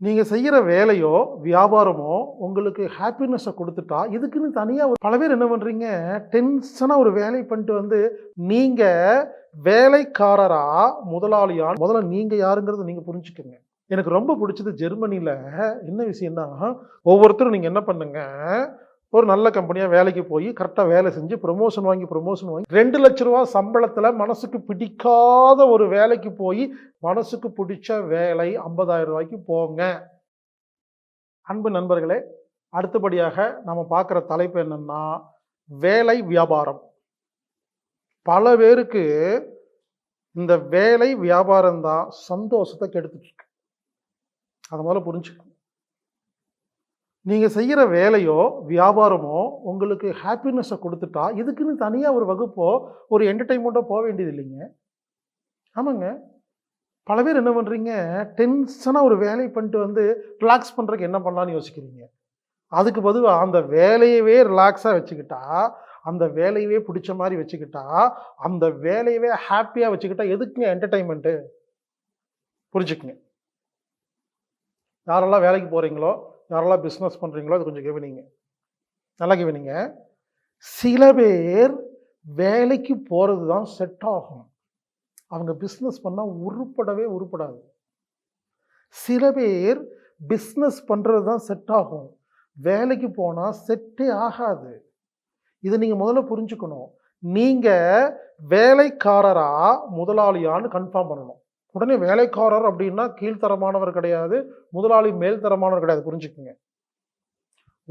நீங்கள் செய்கிற வேலையோ வியாபாரமோ உங்களுக்கு ஹாப்பினஸை கொடுத்துட்டா இதுக்குன்னு தனியாக பல பேர் என்ன பண்ணுறீங்க டென்ஷனாக ஒரு வேலை பண்ணிட்டு வந்து நீங்கள் வேலைக்காரரா முதலாளியா முதல்ல நீங்கள் யாருங்கிறத நீங்கள் புரிஞ்சுக்கோங்க. எனக்கு ரொம்ப பிடிச்சது ஜெர்மனியில் என்ன விஷயம்னா ஒவ்வொருத்தரும் நீங்கள் என்ன பண்ணுங்க ஒரு நல்ல கம்பெனியாக வேலைக்கு போய் கரெக்டாக வேலை செஞ்சு ப்ரொமோஷன் வாங்கி ப்ரொமோஷன் வாங்கி ரெண்டு லட்ச ரூபா சம்பளத்தில் மனசுக்கு பிடிக்காத ஒரு வேலைக்கு போய் மனசுக்கு பிடிச்ச வேலை ஐம்பதாயிரம் ரூபாய்க்கு போங்க. அன்பு நண்பர்களே அடுத்தபடியாக நம்ம பார்க்குற தலைப்பு என்னென்னா வேலை வியாபாரம். பல பேருக்கு இந்த வேலை வியாபாரம் தான் சந்தோஷத்தை கெடுத்துட்டு இருக்கு. அதை முதல்ல புரிஞ்சுக்கணும். நீங்கள் செய்கிற வேலையோ வியாபாரமோ உங்களுக்கு ஹாப்பினஸை கொடுத்துட்டா இதுக்குன்னு தனியாக ஒரு வகுப்போ ஒரு என்டர்டைன்மெண்ட்டோ போக வேண்டியது இல்லைங்க. ஆமாங்க. பல பேர் என்ன பண்ணுறீங்க டென்ஷனாக ஒரு வேலை பண்ணிட்டு வந்து ரிலாக்ஸ் பண்ணுறதுக்கு என்ன பண்ணலான்னு யோசிக்கிறீங்க? அதுக்கு பொதுவாக அந்த வேலையவே ரிலாக்ஸாக வச்சுக்கிட்டா அந்த வேலையவே பிடிச்ச மாதிரி வச்சுக்கிட்டா அந்த வேலையவே ஹாப்பியாக வச்சுக்கிட்டா எதுக்குங்க என்டர்டைன்மெண்ட்டு புரிஞ்சுக்குங்க. யாரெல்லாம் வேலைக்கு போகிறீங்களோ யாரெல்லாம் பிஸ்னஸ் பண்ணுறீங்களோ அது கொஞ்சம் கவனிங்க. நல்லா கவனிங்க. சில பேர் வேலைக்கு போகிறது தான் செட் ஆகும். அவங்க பிஸ்னஸ் பண்ணால் உருப்படவே உருப்படாது. சில பேர் பிஸ்னஸ் பண்ணுறது தான் செட் ஆகும். வேலைக்கு போனால் செட்டே ஆகாது. இதை நீங்கள் முதல்ல புரிஞ்சுக்கணும். நீங்கள் வேலைக்காரரா முதலாளியான்னு கன்ஃபார்ம் பண்ணணும். உடனே வேலைக்காரர் அப்படின்னா கீழ்த்தரமானவர் கிடையாது முதலாளி மேல்தரமானவர் கிடையாது. புரிஞ்சுக்குங்க.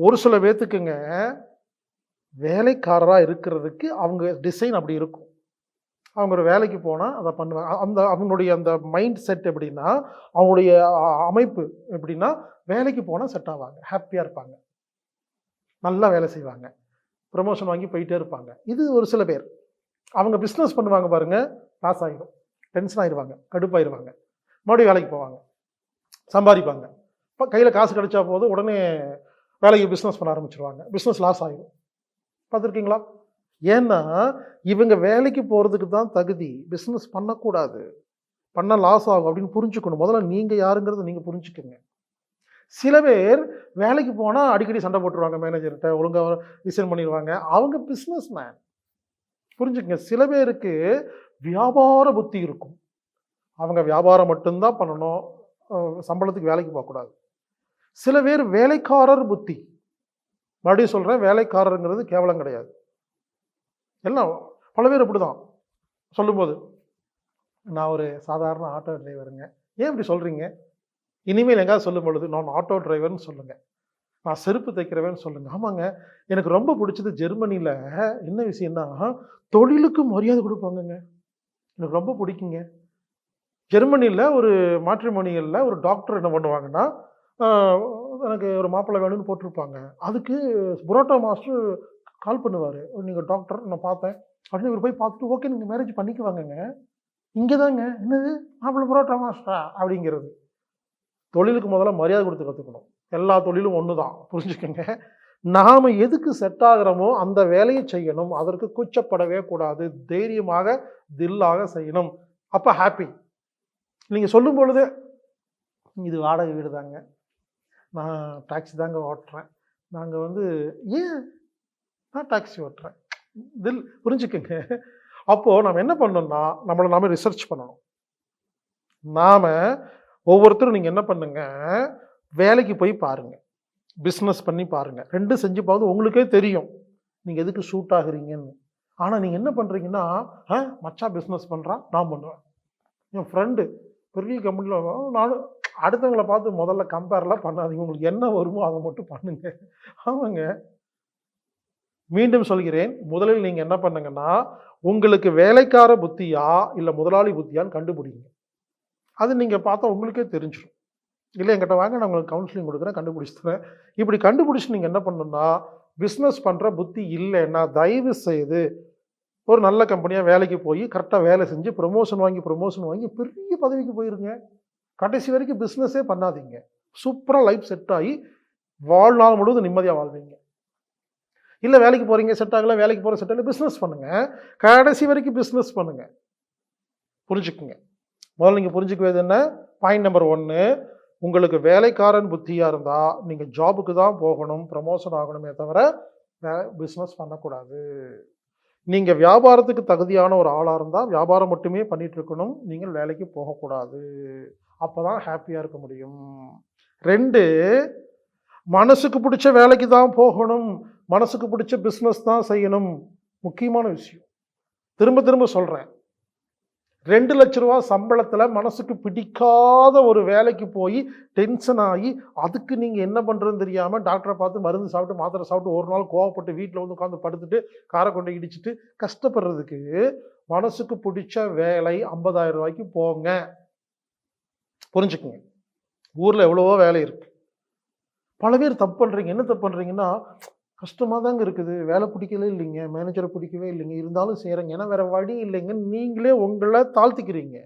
ஒரு சில பேர்த்துக்குங்க வேலைக்காரராக இருக்கிறதுக்கு அவங்க டிசைன் அப்படி இருக்கும். அவங்க ஒரு வேலைக்கு போனால் அதை பண்ணுவாங்க. அந்த அவங்களுடைய அந்த மைண்ட் செட் எப்படின்னா அவங்களுடைய அமைப்பு எப்படின்னா வேலைக்கு போனால் செட் ஆவாங்க. ஹாப்பியாக இருப்பாங்க. நல்லா வேலை செய்வாங்க. ப்ரமோஷன் வாங்கி போயிட்டே இருப்பாங்க. இது ஒரு சில பேர். அவங்க பிஸ்னஸ் பண்ணுவாங்க பாருங்க லாஸ் ஆகிடும் டென்ஷன் ஆயிடுவாங்க கடுப்பாயிருவாங்க. மறுபடியும் வேலைக்கு போவாங்க சம்பாதிப்பாங்க. இப்போ கையில் காசு கிடைச்சா போதும் உடனே வேலைக்கு பிஸ்னஸ் பண்ண ஆரம்பிச்சிருவாங்க. பிஸ்னஸ் லாஸ் ஆகிடும் பார்த்துருக்கீங்களா? ஏன்னா இவங்க வேலைக்கு போகிறதுக்கு தான் தகுதி. பிஸ்னஸ் பண்ணக்கூடாது. பண்ணால் லாஸ் ஆகும் அப்படின்னு புரிஞ்சுக்கணும். முதல்ல நீங்கள் யாருங்கிறத நீங்கள் புரிஞ்சுக்கோங்க. சில பேர் வேலைக்கு போனால் அடிக்கடி சண்டை போட்டுருவாங்க மேனேஜர்கிட்ட ஒழுங்காக டிசைன் பண்ணிடுவாங்க. அவங்க பிஸ்னஸ் மேன் புரிஞ்சுக்கங்க. சில பேருக்கு வியாபார புத்தி இருக்கும். அவங்க வியாபாரம் மட்டும்தான் பண்ணணும். சம்பளத்துக்கு வேலைக்கு போகக்கூடாது. சில பேர் வேலைக்காரர் புத்தி. மறுபடியும் சொல்கிறேன் வேலைக்காரருங்கிறது கேவலம் கிடையாது. எல்லாம் பல பேர் அப்படி தான் சொல்லும்போது நான் ஒரு சாதாரண ஆட்டோ டிரைவருங்க. ஏன் இப்படி சொல்கிறீங்க இனிமேல் எங்கேயாவது சொல்லும் பொழுது நான் ஆட்டோ டிரைவர்னு சொல்லுங்கள் நான் செருப்பு தைக்கிறவன்னு சொல்லுங்கள் ஆமாங்க. எனக்கு ரொம்ப பிடிச்சது ஜெர்மனியில் என்ன விஷயம்னா தொழிலுக்கு மரியாதை கொடுப்பாங்கங்க. எனக்கு ரொம்ப பிடிக்குங்க. ஜெர்மனியில் ஒரு மாற்றுமணிகளில் ஒரு டாக்டர் என்ன பண்ணுவாங்கன்னா எனக்கு ஒரு மாப்பிள்ளை வேணும்னு போட்டிருப்பாங்க. அதுக்கு புரோட்டா மாஸ்டர் கால் பண்ணுவார். நீங்கள் டாக்டர் நான் பார்த்தேன். அப்படின்னு இவர் போய் பார்த்துட்டு ஓகே நீங்கள் மேரேஜ் பண்ணிக்குவாங்கங்க. இங்கே தாங்க. என்னது? மாப்பிள்ளை புரோட்டா மாஸ்டரா? அப்படிங்கிறது. தொழிலுக்கு முதல்ல மரியாதை கொடுத்து கற்றுக்கணும் எல்லா தொழிலும் ஒன்று தான் புரிஞ்சுக்கோங்க. நாம் எதுக்கு செட் ஆகிறோமோ அந்த வேலையை செய்யணும். அதற்கு கூச்சப்படவே கூடாது. தைரியமாக தில்லாக செய்யணும். அப்போ ஹாப்பி நீங்கள் சொல்லும் பொழுது இது வாடகை வீடு தாங்க. நான் டாக்ஸி தாங்க ஓட்டுறேன். நாங்கள் வந்து ஏன்? நான் டாக்ஸி ஓட்டுறேன். தில் புரிஞ்சுக்கங்க. அப்போது நம்ம என்ன பண்ணணும்னா நம்மளை நாம ரிசர்ச் பண்ணணும். நாம் ஒவ்வொருத்தரும் நீங்கள் என்ன பண்ணுங்க வேலைக்கு போய் பாருங்கள் பிஸ்னஸ் பண்ணி பாருங்கள் ரெண்டும் செஞ்சு பார்த்து உங்களுக்கே தெரியும். நீங்கள் எதுக்கு ஷூட் ஆகுறீங்கன்னு. ஆனால் நீங்கள் என்ன பண்ணுறீங்கன்னா ஆ மச்சான் பிஸ்னஸ் பண்ணுறான் நான் பண்ணுவேன் என் ஃப்ரெண்டு பெரிய கம்பெனியில் நானும் அடுத்தவங்கள பார்த்து முதல்ல கம்பேர்லாம் பண்ணாதீங்க. உங்களுக்கு என்ன வருமோ அதை மட்டும் பண்ணுங்க. ஆமாங்க. மீண்டும் சொல்கிறேன். முதலில் நீங்கள் என்ன பண்ணுங்கன்னா உங்களுக்கு வேலைக்கார புத்தியா இல்லை முதலாளி புத்தியான்னு கண்டுபிடிங்க. அது நீங்கள் பார்த்தா உங்களுக்கே தெரிஞ்சிடும் இல்லை என்கிட்ட வாங்க நான் உங்களுக்கு கவுன்சிலிங் கொடுக்குறேன் கண்டுபிடிச்சி தரேன் இப்படி கண்டுபிடிச்சி நீங்கள் என்ன பண்ணணும்னா பிஸ்னஸ் பண்ணுற புத்தி இல்லைன்னா தயவு செய்து ஒரு நல்ல கம்பெனியாக வேலைக்கு போய் கரெக்டாக வேலை செஞ்சு ப்ரொமோஷன் வாங்கி ப்ரொமோஷன் வாங்கி பெரிய பதவிக்கு போயிருங்க. கடைசி வரைக்கும் பிஸ்னஸே பண்ணாதீங்க. சூப்பராக லைஃப் செட் ஆகி வாழ்நாள் முழுவதும் நிம்மதியாக வாழ்வீங்க. இல்லை வேலைக்கு போகிறீங்க செட் ஆகல வேலைக்கு போகிற செட் ஆகலை பிஸ்னஸ் பண்ணுங்கள் கடைசி வரைக்கும் பிஸ்னஸ் பண்ணுங்கள் புரிஞ்சுக்குங்க. முதல்ல நீங்கள் புரிஞ்சுக்குவது என்ன? பாயிண்ட் நம்பர் ஒன்று உங்களுக்கு வேலைக்காரன் புத்தியாக இருந்தால் நீங்கள் ஜாபுக்கு தான் போகணும் ப்ரமோஷன் ஆகணுமே தவிர பிஸ்னஸ் பண்ணக்கூடாது. நீங்கள் வியாபாரத்துக்கு தகுதியான ஒரு ஆளாக இருந்தால் வியாபாரம் மட்டுமே பண்ணிகிட்ருக்கணும் இருக்கணும் நீங்கள் வேலைக்கு போகக்கூடாது. அப்போ தான் ஹாப்பியாக இருக்க முடியும். ரெண்டு மனசுக்கு பிடிச்ச வேலைக்கு தான் போகணும் மனசுக்கு பிடிச்ச பிஸ்னஸ் தான் செய்யணும். முக்கியமான விஷயம். திரும்ப திரும்ப சொல்கிறேன் ரெண்டு லட்ச ரூபா சம்பளத்தில் மனசுக்கு பிடிக்காத ஒரு வேலைக்கு போய் டென்ஷன் ஆகி அதுக்கு நீங்கள் என்ன பண்ணுறதுன்னு தெரியாமல் டாக்டரை பார்த்து மருந்து சாப்பிட்டு மாத்திரை சாப்பிட்டு ஒரு நாள் கோவப்பட்டு வீட்டில் வந்து உட்காந்து படுத்துட்டு காரை கொண்டு இடிச்சிட்டு கஷ்டப்படுறதுக்கு மனசுக்கு பிடிச்ச வேலை ஐம்பதாயிரம் ரூபாய்க்கு போங்க. புரிஞ்சுக்குங்க. ஊரில் எவ்வளவோ வேலை இருக்குது பல பேர் தப்பு பண்ணுறீங்க என்ன தப்பு பண்ணுறீங்கன்னா கஷ்டமாக தாங்க இருக்குது. வேலை பிடிக்கவே இல்லைங்க. மேனேஜரை பிடிக்கவே இல்லைங்க. இருந்தாலும் செய்கிறேங்க ஏன்னா வேறு வழி இல்லைங்க. நீங்களே உங்களை தாழ்த்திக்கிறீங்க.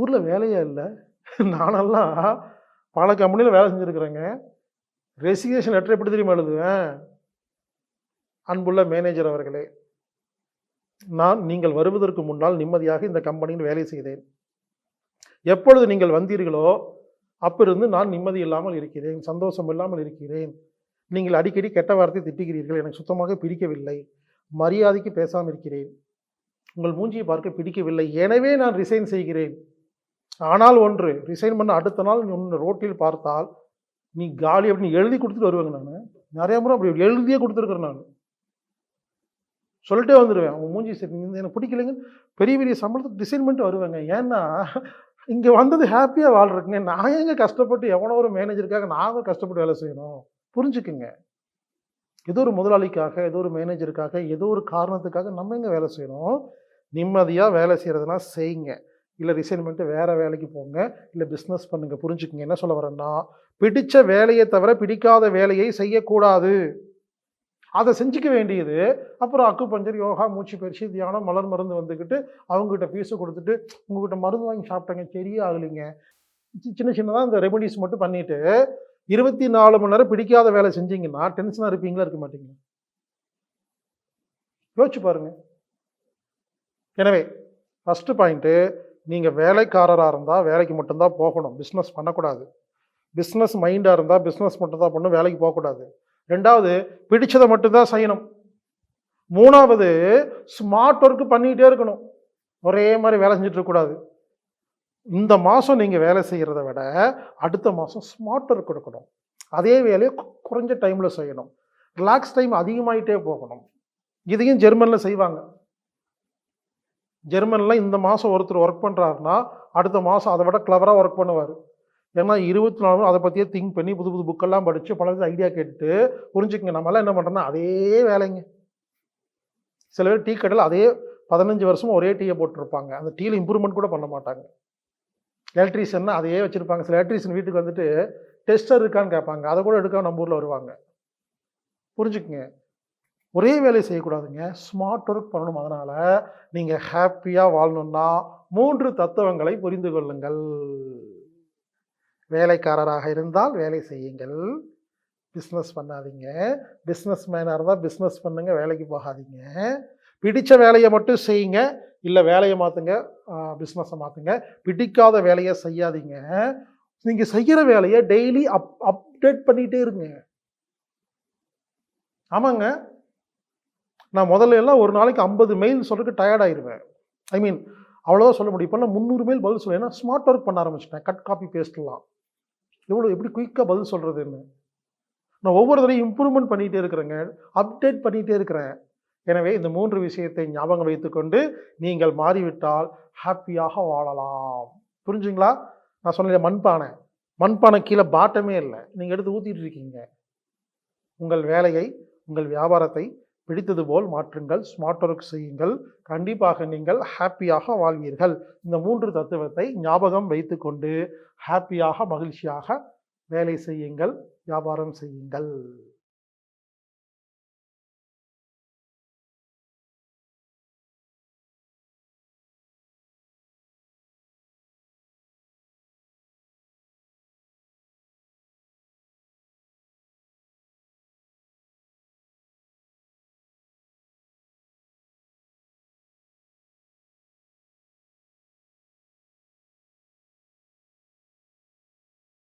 ஊரில் வேலையே இல்லை. நானெல்லாம் பல கம்பெனியில் வேலை செஞ்சுருக்குறேங்க. ரெசிகேஷன் லெட்டர் எப்படி தெரியுமா எழுதுவேன்? அன்புள்ள மேனேஜர் அவர்களே நான் நீங்கள் வருவதற்கு முன்னால் நிம்மதியாக இந்த கம்பெனியில் வேலை செய்தேன். எப்பொழுது நீங்கள் வந்தீர்களோ அப்பிருந்து நான் நிம்மதி இல்லாமல் இருக்கிறேன். சந்தோஷம் இல்லாமல் இருக்கிறேன். நீங்கள் அடிக்கடி கெட்ட வார்த்தை திட்டுகிறீர்கள். எனக்கு சுத்தமாக பிடிக்கவில்லை. மரியாதைக்கு பேசாமல் இருக்கிறேன். உங்கள் மூஞ்சியை பார்க்க பிடிக்கவில்லை. எனவே நான் ரிசைன் செய்கிறேன். ஆனால் ஒன்று ரிசைன் பண்ண அடுத்த நாள் நீ உன்னை ரோட்டில் பார்த்தால் நீ காலி அப்படின்னு எழுதி கொடுத்துட்டு வருவேங்க நான். நிறைய முறை அப்படி எழுதியே கொடுத்துருக்குறேன் நான். சொல்லிட்டே வந்துடுவேன் அவங்க மூஞ்சி சரி எனக்கு பிடிக்கலைங்க. பெரிய பெரிய சம்பளத்துக்கு டிசைன் பண்ணிட்டு வருவேங்க. ஏன்னா இங்கே வந்தது ஹாப்பியாக வாழ்றதுங்க. நான் எங்கே கஷ்டப்பட்டு எவனோ ஒரு மேனேஜருக்காக நாங்கள் கஷ்டப்பட்டு வேலை செய்யணும். புரிஞ்சுக்குங்க. ஏதோ ஒரு முதலாளிக்காக ஏதோ ஒரு மேனேஜருக்காக ஏதோ ஒரு காரணத்துக்காக நம்ம எங்கே வேலை செய்யணும் நிம்மதியாக வேலை செய்கிறதுனா செய்யுங்க. இல்லை ரிசைன் பண்ணிட்டு வேறு வேலைக்கு போங்க. இல்லை பிஸ்னஸ் பண்ணுங்கள் புரிஞ்சுக்குங்க. என்ன சொல்ல வரேன்னா பிடித்த வேலையை தவிர பிடிக்காத வேலையை செய்யக்கூடாது. அதை செஞ்சுக்க வேண்டியது. அப்புறம் அக்கு பஞ்சர் யோகா மூச்சு பயிற்சி தியானம் மலர் மருந்து வந்துக்கிட்டு அவங்ககிட்ட ஃபீஸை கொடுத்துட்டு உங்ககிட்ட மருந்து வாங்கி சாப்பிட்டங்க. சரியே ஆகலைங்க. சி- சின்ன சின்னதாக இந்த ரெமெடிஸ் மட்டும் பண்ணிவிட்டு இருபத்தி நாலு மணி நேரம் பிடிக்காத வேலை செஞ்சீங்கன்னா டென்ஷனாக இருப்பீங்களா இருக்க மாட்டீங்க யோசிச்சு பாருங்க. எனவே ஃபஸ்ட்டு பாயிண்ட்டு நீங்கள் வேலைக்காரராக இருந்தால் வேலைக்கு மட்டும்தான் போகணும். பிஸ்னஸ் பண்ணக்கூடாது. பிஸ்னஸ் மைண்டாக இருந்தால் பிஸ்னஸ் மட்டும்தான் பண்ணணும் வேலைக்கு போகக்கூடாது. ரெண்டாவது பிடிச்சதை மட்டும்தான் செய்யணும். மூணாவது ஸ்மார்ட் ஒர்க் பண்ணிக்கிட்டே இருக்கணும். ஒரே மாதிரி வேலை செஞ்சுட்டு இருக்கக்கூடாது. இந்த மாதம் நீங்கள் வேலை செய்கிறத விட அடுத்த மாதம் ஸ்மார்ட் ஒர்க் கொடுக்கணும். அதே வேலையை குறைஞ்ச டைமில் செய்யணும். ரிலாக்ஸ் டைம் அதிகமாயிட்டே போகணும். இதையும் ஜெர்மனில் செய்வாங்க. ஜெர்மனில் இந்த மாதம் ஒருத்தர் ஒர்க் பண்ணுறாருன்னா அடுத்த மாதம் அதை விட கிளவராக ஒர்க் பண்ணுவார். ஏன்னா இருபத்தி நாலு அதை பற்றியே திங்க் பண்ணி புது புது புக்கெல்லாம் படித்து பல ஐடியா கேட்டுட்டு புரிஞ்சுக்கங்க. நம்மளாம் என்ன பண்ணுறோன்னா அதே வேலைங்க. சில பேர் டீ கடையில் அதே பதினஞ்சு வருஷமும் ஒரே டீயை போட்டிருப்பாங்க. அந்த டீயில் இம்ப்ரூவ்மெண்ட் கூட பண்ண மாட்டாங்க. எலக்ட்ரீஷியன்னா அதையே வச்சுருப்பாங்க. சில எலக்ட்ரீஷியன் வீட்டுக்கு வந்துட்டு டெஸ்டர் இருக்கான்னு கேட்பாங்க. அதை கூட எடுக்காம நம்ம ஊரில் வருவாங்க. புரிஞ்சுக்குங்க. ஒரே வேலையை செய்யக்கூடாதுங்க. ஸ்மார்ட் ஒர்க் பண்ணணும். அதனால் நீங்கள் ஹாப்பியாக வாழணும்னா மூன்று தத்துவங்களை புரிந்து கொள்ளுங்கள். வேலைக்காரராக இருந்தால் வேலை செய்யுங்கள். பிஸ்னஸ் பண்ணாதீங்க. பிஸ்னஸ் மேனாக இருந்தால் பிஸ்னஸ் பண்ணுங்கள் வேலைக்கு போகாதீங்க. பிடித்த வேலையை மட்டும் செய்யுங்க. இல்லை வேலையை மாற்றுங்க பிஸ்னஸை மாற்றுங்க பிடிக்காத வேலையை செய்யாதீங்க. நீங்கள் செய்கிற வேலையை டெய்லி அப் அப்டேட் பண்ணிகிட்டே இருங்க. ஆமாங்க. நான் முதல்ல எல்லாம் ஒரு நாளைக்கு ஐம்பது மெயில் சொல்கிறதுக்கு டயர்ட் ஆயிருவேன். ஐ மீன் அவ்வளோதான் சொல்ல முடியும். இப்போல்லாம் முந்நூறு மெயில் பதில் சொல்லுவேன் ஏன்னா ஸ்மார்ட் ஒர்க் பண்ண ஆரம்பிச்சிட்டேன். கட் காப்பி பேஸ்ட்லாம் எவ்வளோ எப்படி குயிக்காக பதில் சொல்கிறதுன்னு நான் ஒவ்வொரு தடையும் இம்ப்ரூவ்மெண்ட் பண்ணிகிட்டே இருக்கிறேங்க. அப்டேட் பண்ணிகிட்டே இருக்கிறேன். எனவே இந்த மூன்று விஷயத்தை ஞாபகம் வைத்துக்கொண்டு நீங்கள் மாறிவிட்டால் ஹாப்பியாக வாழலாம். புரிஞ்சுங்களா? நான் சொன்னேன் மண்பானை. மண்பானை கீழே பாட்டமே இல்லை. நீங்கள் எடுத்து ஊற்றிட்டு இருக்கீங்க. உங்கள் வேலையை உங்கள் வியாபாரத்தை பிடித்தது போல் மாற்றுங்கள். ஸ்மார்ட் ஒர்க் செய்யுங்கள். கண்டிப்பாக நீங்கள் ஹாப்பியாக வாழ்வீர்கள். இந்த மூன்று தத்துவத்தை ஞாபகம் வைத்துக்கொண்டு ஹாப்பியாக மகிழ்ச்சியாக வேலை செய்யுங்கள் வியாபாரம் செய்யுங்கள்.